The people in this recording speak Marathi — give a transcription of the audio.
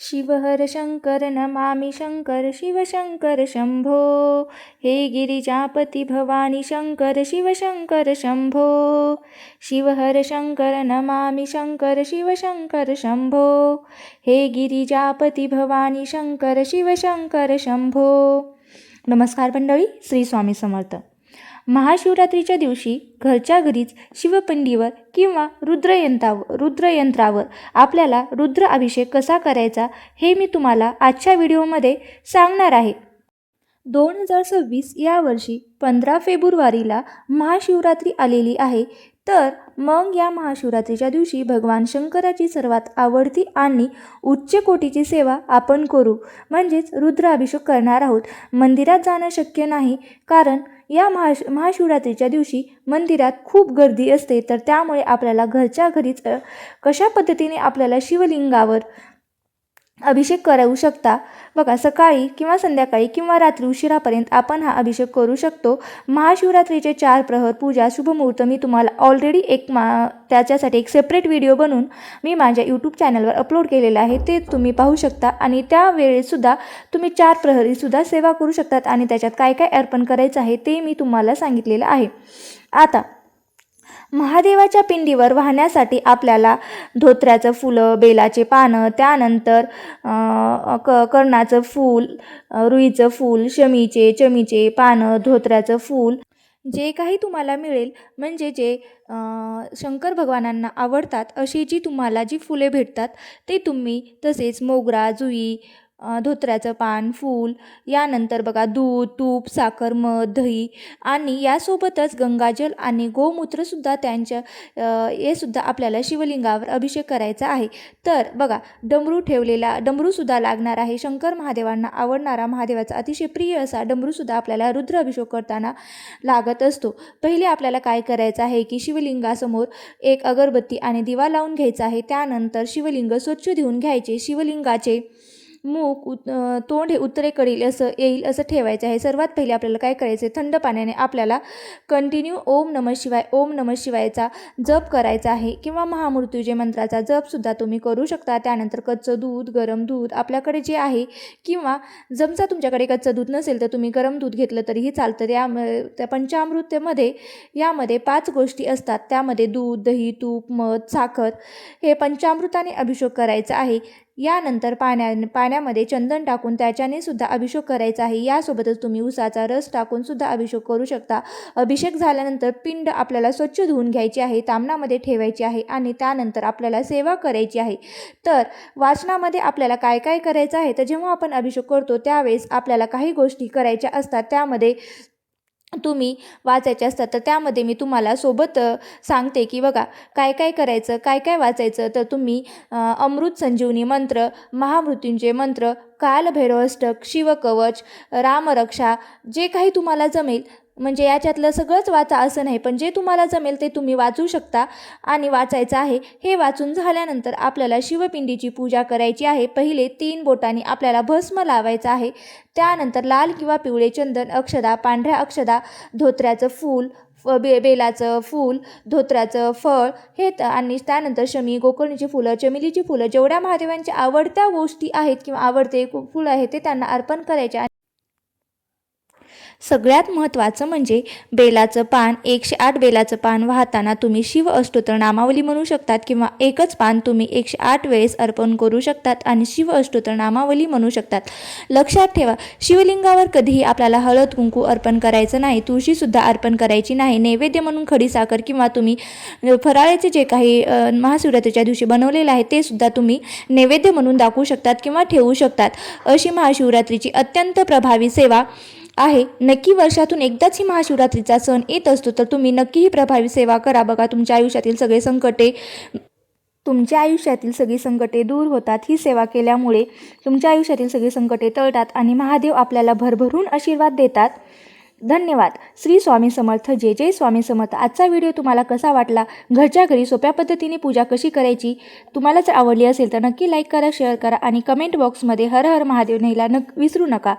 शिवहर शंकर नमामि शंकर शिवशंकर शंभो हे गिरिजापति भवानी शंकर शिवशंकर शंभो शिवहर शंकर नमामि शंकर शिवशंकर शंभो हे गिरिजापति भवानी शंकर शिवशंकर शंभो नमस्कार मंडळी श्री स्वामी समर्थ। महाशिवरात्रीच्या दिवशी घरच्या घरीच शिवपिंडीवर किंवा रुद्रयंत्रावर रुद्रयंत्रावर आपल्याला रुद्र अभिषेक कसा करायचा हे मी तुम्हाला आजच्या व्हिडिओमध्ये सांगणार आहे. दोन हजार सव्वीस या वर्षी पंधरा फेब्रुवारीला महाशिवरात्री आलेली आहे. तर मग या महाशिवरात्रीच्या दिवशी भगवान शंकराची सर्वात आवडती आणि उच्च कोटीची सेवा आपण करू. म्हणजेच रुद्राभिषेक करणार आहोत. मंदिरात जाणं शक्य नाही कारण या महाश महाशिवरात्रीच्या दिवशी मंदिरात खूप गर्दी असते तर त्यामुळे आपल्याला घरच्या घरीच कशा पद्धतीने आपल्याला शिवलिंगावर अभिषेक करू शकता. बघा सकाळी किंवा संध्याकाळी किंवा रात्री उशिरापर्यंत आपण हा अभिषेक करू शकतो. महाशिवरात्रीचे चार प्रहर पूजा शुभमुहूर्त मी तुम्हाला ऑलरेडी एक मा त्याच्यासाठी एक सेपरेट व्हिडिओ बनवून मी माझ्या यूट्यूब चॅनलवर अपलोड केलेलं आहे. ते तुम्ही पाहू शकता आणि त्यावेळेसुद्धा तुम्ही चार प्रहरीसुद्धा सेवा करू शकतात आणि त्याच्यात काय काय अर्पण करायचं आहे ते मी तुम्हाला सांगितलेलं आहे. आता महादेवाच्या पिंडीवर वाहण्यासाठी आपल्याला धोत्र्याचं फुलं बेलाचे पानं त्यानंतर क कर्णाचं फूल रुईचं फूल शमीचे चमीचे पानं धोत्र्याचं फूल. जे काही तुम्हाला मिळेल म्हणजे जे शंकर भगवानांना आवडतात अशी जी तुम्हाला जी फुले भेटतात ते तुम्ही तसेच मोगरा जुई धोत्र्याचं पान फूल यानंतर बघा दूध तूप साखर मध दही आणि यासोबतच गंगाजल आणि गोमूत्रसुद्धा त्यांच्या हे सुद्धा आपल्याला शिवलिंगावर अभिषेक करायचा आहे. तर बघा डमरू ठेवलेला डमरूसुद्धा लागणार आहे. शंकर महादेवांना आवडणारा महादेवाचा अतिशय प्रिय असा डमरूसुद्धा आपल्याला रुद्र अभिषेक करताना लागत असतो. पहिले आपल्याला काय करायचं आहे की शिवलिंगासमोर एक अगरबत्ती आणि दिवा लावून घ्यायचा आहे. त्यानंतर शिवलिंग स्वच्छ धुवून घ्यायचे. शिवलिंगाचे मूग उत तोंड हे उत्तरेकडील असं येईल असं ठेवायचं आहे. सर्वात पहिले आपल्याला काय करायचं आहे थंड पाण्याने आपल्याला कंटिन्यू ओम नम शिवाय ओम नम शिवायचा जप करायचा आहे किंवा महामृत्युजय मंत्राचा जपसुद्धा तुम्ही करू शकता. त्यानंतर कच्चं दूध गरम दूध आपल्याकडे जे आहे किंवा जमचा तुमच्याकडे कच्चं दूध नसेल तर तुम्ही गरम दूध घेतलं तरीही चालतं. या त्या पंचामृत्यमध्ये यामध्ये पाच गोष्टी असतात. त्यामध्ये दूध दही तूप मध साखर हे पंचामृताने अभिषेक करायचा आहे. यानंतर पाण्या पाण्यामध्ये चंदन टाकून त्याच्याने सुद्धा अभिषेक करायचा आहे. यासोबतच तुम्ही उसाचा रस टाकून सुद्धा अभिषेक करू शकता. अभिषेक झाल्यानंतर पिंड आपल्याला स्वच्छ धुवून घ्यायची आहे तामणामध्ये ठेवायची आहे आणि त्यानंतर आपल्याला सेवा करायची आहे. तर वाचनामध्ये आपल्याला काय काय करायचं आहे? तर जेव्हा आपण अभिषेक करतो त्यावेळेस आपल्याला काही गोष्टी करायच्या असतात. त्यामध्ये तुम्ही वाचायचे असतात तर त्यामध्ये मी तुम्हाला सोबत सांगते की बघा काय काय करायचं काय काय वाचायचं तर तुम्ही अमृत संजीवनी मंत्र महामृत्युंजय मंत्र कालभैरवष्टक शिवकवच रामरक्षा जे काही तुम्हाला जमेल म्हणजे याच्यातलं सगळंच वाचा असं नाही पण जे तुम्हाला जमेल ते तुम्ही वाचू शकता आणि वाचायचं आहे. हे वाचून झाल्यानंतर आपल्याला शिवपिंडीची पूजा करायची आहे. पहिले तीन बोटांनी आपल्याला भस्म लावायचं आहे. त्यानंतर लाल किंवा पिवळे चंदन अक्षदा पांढऱ्या अक्षदा धोत्र्याचं फूल फ- बे बेलाचं फूल धोत्र्याचं फळ हे आणि त्यानंतर शमी गोकर्णीची फुलं चमेलीची फुलं जेवढ्या महादेवांच्या आवडत्या गोष्टी आहेत किंवा आवडते फुलं आहेत ते त्यांना अर्पण करायचे सगळ्यात महत्त्वाचं म्हणजे बेलाचं पान एकशे आठ बेलाचं पान वाहताना तुम्ही शिव अष्टोत्र नामावली म्हणू शकतात किंवा एकच पान तुम्ही एकशे आठ वेळेस अर्पण करू शकतात आणि शिव अष्टोत्र नामावली म्हणू शकतात. लक्षात ठेवा शिवलिंगावर कधीही आपल्याला हळद कुंकू अर्पण करायचं नाही तुळशीसुद्धा अर्पण करायची नाही नैवेद्य म्हणून खडीसाखर किंवा तुम्ही फराळाचे जे काही महाशिवरात्रीच्या दिवशी बनवलेलं आहे ते सुद्धा तुम्ही नैवेद्य म्हणून दाखवू शकतात किंवा ठेवू शकतात. अशी महाशिवरात्रीची अत्यंत प्रभावी सेवा आहे. नक्की वर्षातून एकदाच ही महाशिवरात्रीचा सण येत असतो तर तुम्ही नक्की ही प्रभावी सेवा करा. बघा तुमच्या आयुष्यातील सगळे संकटे तुमच्या आयुष्यातील सगळी संकटे दूर होतात. ही सेवा केल्यामुळे तुमच्या आयुष्यातील सगळी संकटे टळतात आणि महादेव आपल्याला भरभरून आशीर्वाद देतात. धन्यवाद. श्री स्वामी समर्थ. जय जय स्वामी समर्थ. आजचा व्हिडिओ तुम्हाला कसा वाटला? घरच्या घरी सोप्या पद्धतीने पूजा कशी करायची? तुम्हाला जर आवडली असेल तर नक्की लाईक करा शेअर करा आणि कमेंट बॉक्समध्ये हर हर महादेव नेला नक विसरू नका.